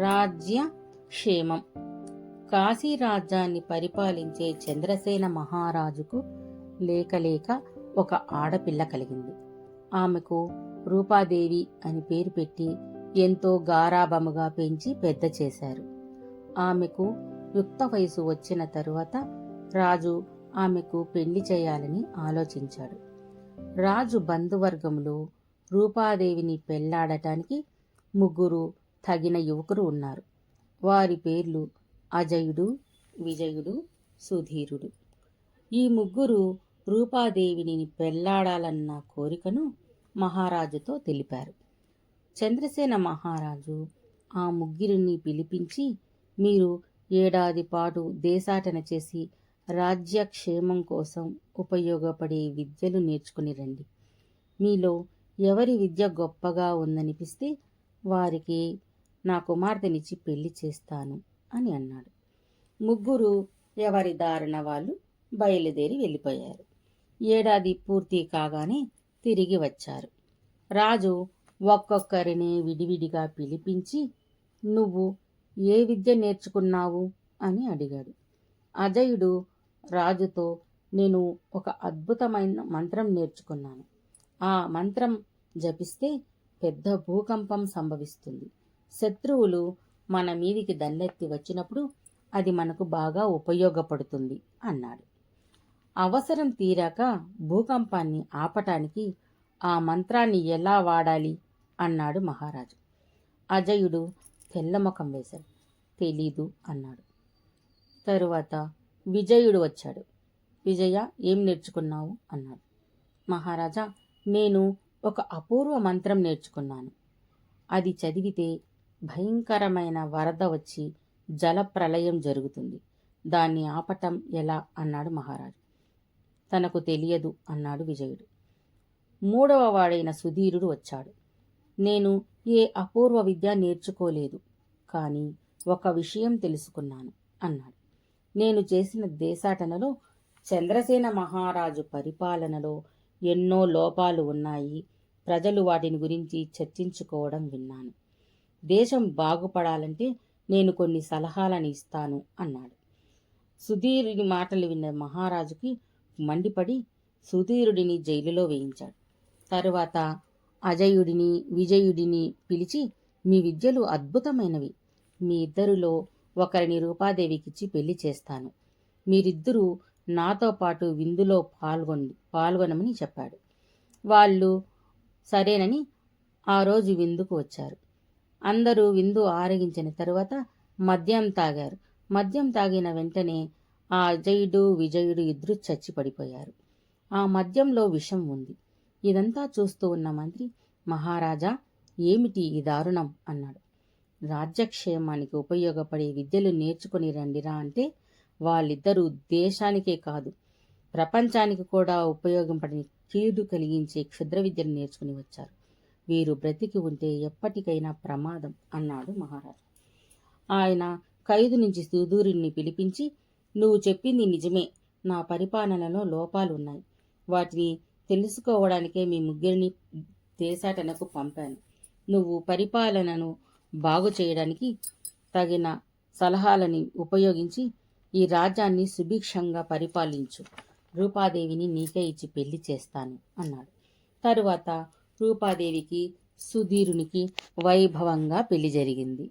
రాజ్య క్షేమం కాశీ రాజ్యాన్ని పరిపాలించే చంద్రసేన మహారాజుకు లేకలేక ఒక ఆడపిల్ల కలిగింది. ఆమెకు రూపాదేవి అని పేరు పెట్టి ఎంతో గారాబముగా పెంచి పెద్ద చేశారు. ఆమెకు యుక్త వయసు వచ్చిన తరువాత రాజు ఆమెకు పెళ్ళి చేయాలని ఆలోచించాడు. రాజు బంధువర్గంలో రూపాదేవిని పెళ్ళాడటానికి ముగ్గురు తగిన యువకులు ఉన్నారు. వారి పేర్లు అజయుడు విజయుడు సుధీరుడు. ఈ ముగ్గురు రూపాదేవిని పెళ్ళాడాలన్న కోరికను మహారాజుతో తెలిపారు. చంద్రసేన మహారాజు ఆ ముగ్గురిని పిలిపించి మీరు ఏడాది పాటు దేశాటన చేసి రాజ్యక్షేమం కోసం ఉపయోగపడే విద్యలు నేర్చుకుని రండి. మీలో ఎవరి విద్య గొప్పగా ఉందనిపిస్తే వారికి నా కుమార్తెనిచ్చి పెళ్ళి చేస్తాను అని అన్నాడు. ముగ్గురు ఎవరి దారిన వాళ్ళు బయలుదేరి వెళ్ళిపోయారు. ఏడాది పూర్తి కాగానే తిరిగి వచ్చారు. రాజు ఒక్కొక్కరిని విడివిడిగా పిలిపించి నువ్వు ఏ విద్య నేర్చుకున్నావు? అని అడిగాడు. అజయుడు రాజుతో నేను ఒక అద్భుతమైన మంత్రం నేర్చుకున్నాను. ఆ మంత్రం జపిస్తే పెద్ద భూకంపం సంభవిస్తుంది. శత్రువులు మన మీదికి దల్లెత్తి వచ్చినప్పుడు అది మనకు బాగా ఉపయోగపడుతుంది అన్నాడు. అవసరం తీరాక భూకంపాన్ని ఆపటానికి ఆ మంత్రాన్ని ఎలా వాడాలి అన్నాడు మహారాజు. అజయుడు తెల్లముఖం వేశాడు. తెలీదు అన్నాడు. తరువాత విజయుడు వచ్చాడు. విజయ ఏం నేర్చుకున్నావు? అన్నాడు. మహారాజా నేను ఒక అపూర్వ మంత్రం నేర్చుకున్నాను. అది చదివితే భయంకరమైన వరద వచ్చి జలప్రలయం జరుగుతుంది. దాన్ని ఆపటం ఎలా? అన్నాడు మహారాజు. తనకు తెలియదు అన్నాడు విజయుడు. మూడవ వాడైన సుధీరుడు వచ్చాడు. నేను ఏ అపూర్వ విద్య నేర్చుకోలేదు కానీ ఒక విషయం తెలుసుకున్నాను అన్నాడు. నేను చేసిన దేశాటనలో చంద్రసేన మహారాజు పరిపాలనలో ఎన్నో లోపాలు ఉన్నాయి. ప్రజలు వాటిని గురించి చర్చించుకోవడం విన్నాను. దేశం బాగుపడాలంటే నేను కొన్ని సలహాలను ఇస్తాను అన్నాడు. సుధీరుని మాటలు విన్న మహారాజుకి మండిపడి సుధీరుడిని జైలులో వేయించాడు. తరువాత అజయుడిని విజయుడిని పిలిచి మీ విద్యలు అద్భుతమైనవి. మీ ఇద్దరిలో ఒకరిని రూపాదేవికిచ్చి పెళ్ళి చేస్తాను. మీరిద్దరూ నాతో పాటు విందులో పాల్గొండి పాల్గొనమని చెప్పాడు. వాళ్ళు సరేనని ఆ రోజు విందుకు వచ్చారు. అందరూ విందు ఆరగించిన తరువాత మద్యం తాగారు. మద్యం తాగిన వెంటనే ఆ అజయుడు విజయుడు ఇద్దరు చచ్చి పడిపోయారు ఆ మద్యంలో విషం ఉంది. ఇదంతా చూస్తూ ఉన్న మంత్రి మహారాజా ఏమిటి ఈ దారుణం? అన్నాడు. రాజ్యక్షేమానికి ఉపయోగపడే విద్యలు నేర్చుకుని రండిరా అంటే వాళ్ళిద్దరూ దేశానికే కాదు ప్రపంచానికి కూడా ఉపయోగపడిన కీడు కలిగించే క్షుద్ర విద్యను నేర్చుకుని వచ్చారు. వీరు బ్రతికి ఉంటే ఎప్పటికైనా ప్రమాదం అన్నాడు మహారాజు. ఆయన ఖైదు నుంచి సుదూరిని పిలిపించి నువ్వు చెప్పింది నిజమే. నా పరిపాలనలో లోపాలు ఉన్నాయి వాటిని తెలుసుకోవడానికే మీ ముగ్గురిని దేశాటనకు పంపాను. నువ్వు పరిపాలనను బాగు చేయడానికి తగిన సలహాలని ఉపయోగించి ఈ రాజ్యాన్ని సుభిక్షంగా పరిపాలించు. రూపాదేవిని నీకే ఇచ్చి పెళ్ళి చేస్తాను అన్నాడు. తరువాత రూపాదేవికి సుధీరునికి వైభవంగా పెళ్ళి జరిగింది.